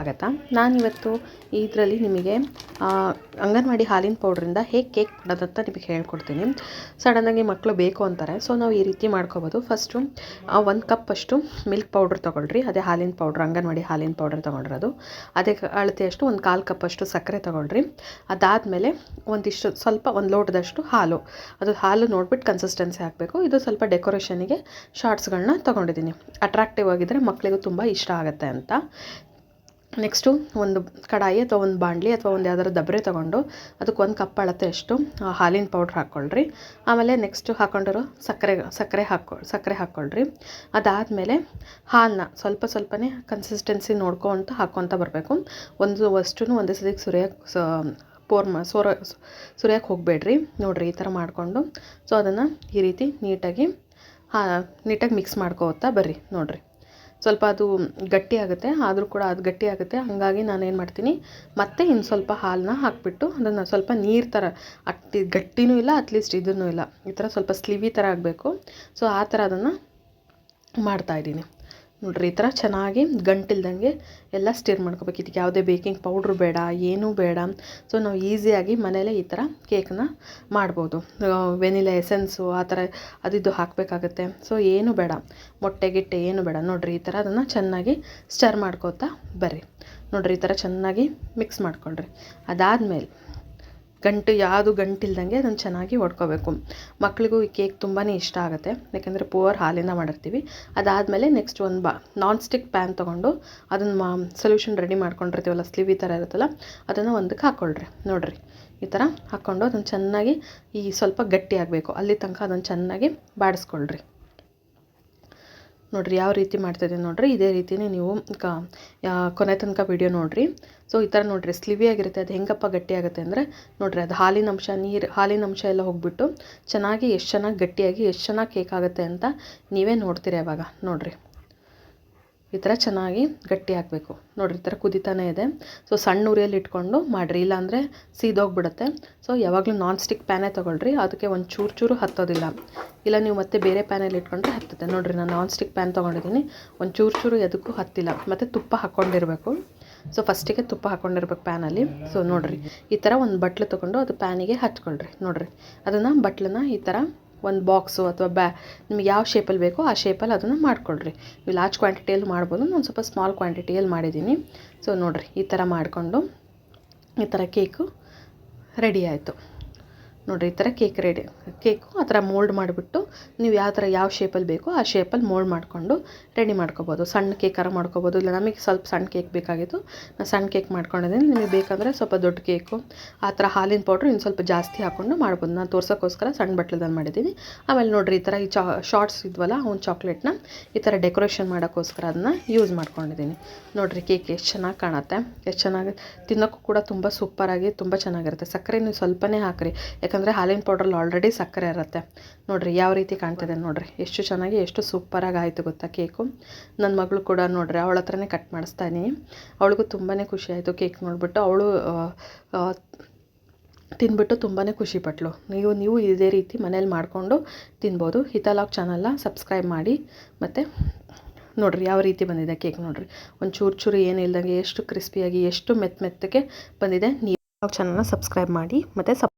ಆಗತ್ತಾ? ನಾನಿವತ್ತು ಇದರಲ್ಲಿ ನಿಮಗೆ ಅಂಗನವಾಡಿ ಹಾಲಿನ ಪೌಡ್ರಿಂದ ಹೇಗೆ ಕೇಕ್ ಮಾಡೋದಂತ ನಿಮಗೆ ಹೇಳ್ಕೊಡ್ತೀನಿ. ಸಡನ್ನಾಗಿ ಮಕ್ಕಳು ಬೇಕು ಅಂತಾರೆ, ಸೊ ನಾವು ಈ ರೀತಿ ಮಾಡ್ಕೋಬೋದು. ಫಸ್ಟು ಒಂದು ಕಪ್ ಅಷ್ಟು ಮಿಲ್ಕ್ ಪೌಡ್ರ್ ತೊಗೊಳ್ರಿ. ಅದೇ ಹಾಲಿನ ಪೌಡ್ರ್, ಅಂಗನವಾಡಿ ಹಾಲಿನ ಪೌಡ್ರ್ ತೊಗೊಂಡಿರೋದು. ಅದೇ ಅಳತೆಯಷ್ಟು ಒಂದು ಕಾಲು ಕಪ್ಪಷ್ಟು ಸಕ್ಕರೆ ತೊಗೊಳ್ರಿ. ಅದಾದಮೇಲೆ ಒಂದಿಷ್ಟು, ಸ್ವಲ್ಪ ಒಂದು ಲೋಟದಷ್ಟು ಹಾಲು. ಅದು ಹಾಲು ನೋಡ್ಬಿಟ್ಟು ಕನ್ಸಿಸ್ಟೆನ್ಸಿ ಹಾಕಬೇಕು. ಇದು ಸ್ವಲ್ಪ ಡೆಕೋರೇಷನಿಗೆ ಶಾರ್ಟ್ಸ್ಗಳನ್ನ ತೊಗೊಂಡಿದ್ದೀನಿ. ಅಟ್ರಾಕ್ಟಿವ್ ಆಗಿದ್ದರೆ ಮಕ್ಕಳಿಗೂ ತುಂಬ ಇಷ್ಟ ಆಗುತ್ತೆ ಅಂತ. ನೆಕ್ಸ್ಟು ಒಂದು ಕಡಾಯಿ ಅಥವಾ ಒಂದು ಬಾಂಡ್ಲಿ ಅಥವಾ ಒಂದು ಯಾವ್ದಾದ್ರು ದಬ್ರೆ ತೊಗೊಂಡು ಅದಕ್ಕೆ ಒಂದು ಕಪ್ ಅಳತೆ ಅಷ್ಟು ಹಾಲಿನ ಪೌಡ್ರ್ ಹಾಕ್ಕೊಳ್ರಿ. ಆಮೇಲೆ ನೆಕ್ಸ್ಟು ಹಾಕ್ಕೊಂಡಿರೋ ಸಕ್ಕರೆ ಸಕ್ಕರೆ ಹಾಕ್ಕೊ, ಸಕ್ಕರೆ ಹಾಕ್ಕೊಳ್ರಿ. ಅದಾದಮೇಲೆ ಹಾಲನ್ನ ಸ್ವಲ್ಪ ಸ್ವಲ್ಪನೇ ಕನ್ಸಿಸ್ಟೆನ್ಸಿ ನೋಡ್ಕೊತ ಹಾಕ್ಕೊತ ಬರಬೇಕು. ಒಂದು ಅಷ್ಟೂ ಒಂದೇ ಸದಿಗೆ ಸುರಿಯ ಪೋರ್ ಮ, ಸೋರ ಸುರಿಯೋಕ್ಕೆ ಹೋಗಬೇಡ್ರಿ. ನೋಡಿರಿ ಈ ಥರ ಮಾಡಿಕೊಂಡು. ಸೊ, ಅದನ್ನು ಈ ರೀತಿ ನೀಟಾಗಿ, ಹಾ, ನೀಟಾಗಿ ಮಿಕ್ಸ್ ಮಾಡ್ಕೋತಾ ಬರ್ರಿ. ನೋಡಿರಿ. ಸ್ವಲ್ಪ ಅದು ಗಟ್ಟಿ ಆಗುತ್ತೆ, ಆದರೂ ಕೂಡ ಅದು ಗಟ್ಟಿ ಆಗುತ್ತೆ. ಹಾಗಾಗಿ ನಾನೇನು ಮಾಡ್ತೀನಿ, ಮತ್ತೆ ಇನ್ನು ಸ್ವಲ್ಪ ಹಾಲನ್ನ ಹಾಕಿಬಿಟ್ಟು ಅದನ್ನು ಸ್ವಲ್ಪ ನೀರು ಥರ ಅಟ್ಟಿ ಗಟ್ಟಿನೂ ಇಲ್ಲ ಅಟ್ಲೀಸ್ಟ್ ಇದೂ ಇಲ್ಲ. ಈ ಥರ ಸ್ವಲ್ಪ ಸ್ಲಿವಿ ಥರ ಆಗಬೇಕು. ಸೊ ಆ ಥರ ಅದನ್ನು ಮಾಡ್ತಾಯಿದ್ದೀನಿ ನೋಡ್ರಿ, ಈ ಥರ ಚೆನ್ನಾಗಿ ಗಂಟಿಲ್ದಂಗೆ ಎಲ್ಲ ಸ್ಟಿರ್ ಮಾಡ್ಕೋಬೇಕು. ಇದಕ್ಕೆ ಯಾವುದೇ ಬೇಕಿಂಗ್ ಪೌಡ್ರ್ ಬೇಡ, ಏನೂ ಬೇಡ. ಸೊ ನಾವು ಈಸಿಯಾಗಿ ಮನೇಲೇ ಈ ಥರ ಕೇಕ್ನ ಮಾಡ್ಬೋದು. ವೆನಿಲಾ ಎಸೆನ್ಸು ಆ ಥರ ಅದಿದ್ದು ಹಾಕಬೇಕಾಗತ್ತೆ. ಸೊ ಏನೂ ಬೇಡ. ಮೊಟ್ಟೆ, ಗಿಟ್ಟೆ ಏನು ಬೇಡ. ನೋಡ್ರಿ, ಈ ಥರ ಅದನ್ನು ಚೆನ್ನಾಗಿ ಸ್ಟರ್ ಮಾಡ್ಕೋತಾ ಬರ್ರಿ. ನೋಡ್ರಿ, ಈ ಥರ ಚೆನ್ನಾಗಿ ಮಿಕ್ಸ್ ಮಾಡ್ಕೊಳ್ರಿ. ಅದಾದಮೇಲೆ ಗಂಟು ಯಾವುದು ಗಂಟಿಲ್ದಂಗೆ ಅದನ್ನು ಚೆನ್ನಾಗಿ ಹೊಡ್ಕೋಬೇಕು ಮಕ್ಕಳಿಗೂ ಈ ಕೇಕ್ ತುಂಬಾ ಇಷ್ಟ ಆಗುತ್ತೆ. ಯಾಕೆಂದರೆ ಪೂವರ್ ಹಾಲಿಂದ ಮಾಡಿರ್ತೀವಿ. ಅದಾದಮೇಲೆ ನೆಕ್ಸ್ಟ್ ಒಂದು ಬಾ ನಾನ್ ಸ್ಟಿಕ್ ಪ್ಯಾನ್ ತೊಗೊಂಡು ಅದನ್ನು ಮಾ ಸೊಲ್ಯೂಷನ್ ರೆಡಿ ಮಾಡ್ಕೊಂಡಿರ್ತೀವಲ್ಲ, ಸ್ಲೀವ್ ಈ ಥರ ಇರುತ್ತಲ್ಲ, ಅದನ್ನು ಒಂದಕ್ಕೆ ಹಾಕ್ಕೊಳ್ರಿ ನೋಡಿರಿ, ಈ ಥರ ಹಾಕ್ಕೊಂಡು ಅದನ್ನು ಚೆನ್ನಾಗಿ ಈ ಸ್ವಲ್ಪ ಗಟ್ಟಿ ಆಗಬೇಕು. ಅಲ್ಲಿ ತನಕ ಅದನ್ನು ಚೆನ್ನಾಗಿ ಬಾಡಿಸ್ಕೊಳ್ರಿ. ನೋಡಿರಿ ಯಾವ ರೀತಿ ಮಾಡ್ತಿದ್ದೀನಿ ನೋಡಿರಿ? ಇದೇ ರೀತಿಯೇ ನೀವು ಕ ಕೊನೆ ತನಕ ವಿಡಿಯೋ ನೋಡಿರಿ. ಸೊ ಈ ಥರ ನೋಡಿರಿ, ಸ್ಲಿವಿ ಆಗಿರುತ್ತೆ, ಅದು ಹೆಂಗಪ್ಪ ಗಟ್ಟಿ ಆಗುತ್ತೆ ಅಂದರೆ, ನೋಡಿರಿ ಅದು ಹಾಲಿನ ಅಂಶ, ನೀರು, ಹಾಲಿನ ಅಂಶ ಎಲ್ಲ ಹೋಗ್ಬಿಟ್ಟು ಚೆನ್ನಾಗಿ, ಎಷ್ಟು ಚೆನ್ನಾಗಿ ಗಟ್ಟಿಯಾಗಿ, ಎಷ್ಟು ಚೆನ್ನಾಗಿ ಕೇಕ್ ಆಗುತ್ತೆ ಅಂತ ನೀವೇ ನೋಡ್ತೀರಿ ಅವಾಗ, ನೋಡಿರಿ. ಈ ಥರ ಚೆನ್ನಾಗಿ ಗಟ್ಟಿ ಹಾಕಬೇಕು. ನೋಡಿರಿ, ಈ ಥರ ಕುದಿತಾನೇ ಇದೆ. ಸೊ ಸಣ್ಣ ಉರಿಯಲ್ಲಿ ಇಟ್ಕೊಂಡು ಮಾಡಿರಿ. ಇಲ್ಲಾಂದರೆ ಸೀದೋಗ್ಬಿಡುತ್ತೆ. ಸೊ ಯಾವಾಗಲೂ ನಾನ್ ಸ್ಟಿಕ್ ಪ್ಯಾನೇ ತೊಗೊಳ್ರಿ. ಅದಕ್ಕೆ ಒಂದು ಚೂರು ಚೂರು ಹತ್ತೋದಿಲ್ಲ. ಇಲ್ಲ, ನೀವು ಮತ್ತೆ ಬೇರೆ ಪ್ಯಾನಲ್ಲಿ ಇಟ್ಕೊಂಡ್ರೆ ಹತ್ತುತ್ತೆ. ನೋಡಿರಿ, ನಾನು ನಾನ್ ಸ್ಟಿಕ್ ಪ್ಯಾನ್ ತೊಗೊಂಡಿದ್ದೀನಿ. ಒಂದು ಚೂರು ಚೂರು ಎದಕ್ಕೂ ಹತ್ತಿಲ್ಲ. ಮತ್ತು ತುಪ್ಪ ಹಾಕ್ಕೊಂಡಿರಬೇಕು ಸೊ ಫಸ್ಟಿಗೆ ತುಪ್ಪ ಹಾಕ್ಕೊಂಡಿರ್ಬೇಕು ಪ್ಯಾನಲ್ಲಿ ಸೊ ನೋಡಿರಿ, ಈ ಥರ ಒಂದು ಬಟ್ಲು ತೊಗೊಂಡು ಅದು ಪ್ಯಾನಿಗೆ ಹಚ್ಕೊಳ್ರಿ. ನೋಡಿರಿ, ಅದನ್ನು ಬಟ್ಲನ್ನ ಈ ಥರ ಒಂದು ಬಾಕ್ಸು ಅಥವಾ ಬ್ಯಾ, ನಿಮ್ಗೆ ಯಾವ ಶೇಪಲ್ಲಿ ಬೇಕೋ ಆ ಶೇಪಲ್ಲಿ ಅದನ್ನು ಮಾಡ್ಕೊಳ್ರಿ. ನೀವು ಲಾರ್ಜ್ ಕ್ವಾಂಟಿಟಿಯಲ್ಲಿ ಮಾಡ್ಬೋದು. ನಾನು ಸ್ವಲ್ಪ ಸ್ಮಾಲ್ ಕ್ವಾಂಟಿಟಿಯಲ್ಲಿ ಮಾಡಿದ್ದೀನಿ. ಸೊ ನೋಡಿರಿ, ಈ ಥರ ಮಾಡಿಕೊಂಡು ಈ ಥರ ಕೇಕು ರೆಡಿ ಆಯಿತು. ನೋಡಿರಿ, ಈ ಥರ ಕೇಕ್ ರೆಡಿ ಕೇಕು ಆ ಥರ ಮೋಲ್ಡ್ ಮಾಡಿಬಿಟ್ಟು ನೀವು ಯಾವ ಥರ ಯಾವ ಶೇಪಲ್ಲಿ ಬೇಕೋ ಆ ಶೇಪಲ್ಲಿ ಮೋಲ್ಡ್ ಮಾಡಿಕೊಂಡು ರೆಡಿ ಮಾಡ್ಕೋಬೋದು. ಸಣ್ಣ ಕೇಕಾರ ಮಾಡ್ಕೊಬೋದು. ಇಲ್ಲ, ನಮಗೆ ಸ್ವಲ್ಪ ಸಣ್ಣ ಕೇಕ್ ಬೇಕಾಗಿತ್ತು. ನಾನು ಸಣ್ಣ ಕೇಕ್ ಮಾಡ್ಕೊಂಡಿದ್ದೀನಿ. ನಿಮಗೆ ಬೇಕಂದರೆ ಸ್ವಲ್ಪ ದೊಡ್ಡ ಕೇಕು ಆ ಥರ ಹಾಲಿನ ಪೌಡ್ರ್ ಇನ್ನು ಸ್ವಲ್ಪ ಜಾಸ್ತಿ ಹಾಕ್ಕೊಂಡು ಮಾಡ್ಬೋದು. ನಾನು ತೋರ್ಸೋಕ್ಕೋಸ್ಕರ ಸಣ್ಣ ಬಟ್ಲದಲ್ಲಿ ಮಾಡಿದ್ದೀನಿ. ಆಮೇಲೆ ನೋಡಿರಿ, ಈ ಥರ ಈ ಚಾ ಶಾರ್ಟ್ಸ್ ಇದ್ವಲ್ಲ ಒಂದು ಚಾಕ್ಲೇಟ್ನ ಈ ಥರ ಡೆಕೋರೇಷನ್ ಮಾಡೋಕ್ಕೋಸ್ಕರ ಅದನ್ನ ಯೂಸ್ ಮಾಡ್ಕೊಂಡಿದ್ದೀನಿ. ನೋಡಿರಿ ಕೇಕ್ ಎಷ್ಟು ಚೆನ್ನಾಗಿ ಕಾಣುತ್ತೆ. ಎಷ್ಟು ಚೆನ್ನಾಗಿ, ತಿನ್ನೋಕ್ಕೂ ಕೂಡ ತುಂಬ ಸೂಪರಾಗಿ ತುಂಬ ಚೆನ್ನಾಗಿರುತ್ತೆ. ಸಕ್ಕರೆ ನೀವು ಸ್ವಲ್ಪನೇ ಹಾಕಿರಿ. ಯಾಕಂದರೆ ಹಾಲಿನ ಪೌಡ್ರಲ್ಲಿ ಆಲ್ರೆಡಿ ಸಕ್ಕರೆ ಇರುತ್ತೆ. ನೋಡಿರಿ ಯಾವ ರೀತಿ ಕಾಣ್ತಿದೆ ನೋಡಿರಿ. ಎಷ್ಟು ಚೆನ್ನಾಗಿ, ಎಷ್ಟು ಸೂಪರಾಗಿ ಆಯಿತು ಗೊತ್ತಾ ಕೇಕು ನನ್ನ ಮಗಳು ಕೂಡ ನೋಡಿರಿ ಅವಳ ಹತ್ರನೇ ಕಟ್ ಮಾಡಿಸ್ತಾ ಅವಳಿಗೂ ತುಂಬಾ ಖುಷಿ ಆಯಿತು ಕೇಕ್ ನೋಡಿಬಿಟ್ಟು. ಅವಳು ತಿಂದ್ಬಿಟ್ಟು ತುಂಬಾ ಖುಷಿಪಟ್ಲು ನೀವು ನೀವು ಇದೇ ರೀತಿ ಮನೇಲಿ ಮಾಡಿಕೊಂಡು ತಿನ್ಬೋದು. ಹಿತಲಾಗ್ ಚಾನಲ್ನ ಸಬ್ಸ್ಕ್ರೈಬ್ ಮಾಡಿ. ಮತ್ತು ನೋಡಿರಿ ಯಾವ ರೀತಿ ಬಂದಿದೆ ಕೇಕ್ ನೋಡಿರಿ. ಒಂದು ಚೂರು ಚೂರು ಏನಿಲ್ದಂಗೆ ಎಷ್ಟು ಕ್ರಿಸ್ಪಿಯಾಗಿ ಎಷ್ಟು ಮೆತ್ತ ಮೆತ್ತಗೆ ಬಂದಿದೆ. ನೀವು ಚಾನಲ್ನ ಸಬ್ಸ್ಕ್ರೈಬ್ ಮಾಡಿ. ಮತ್ತು ಸಪ್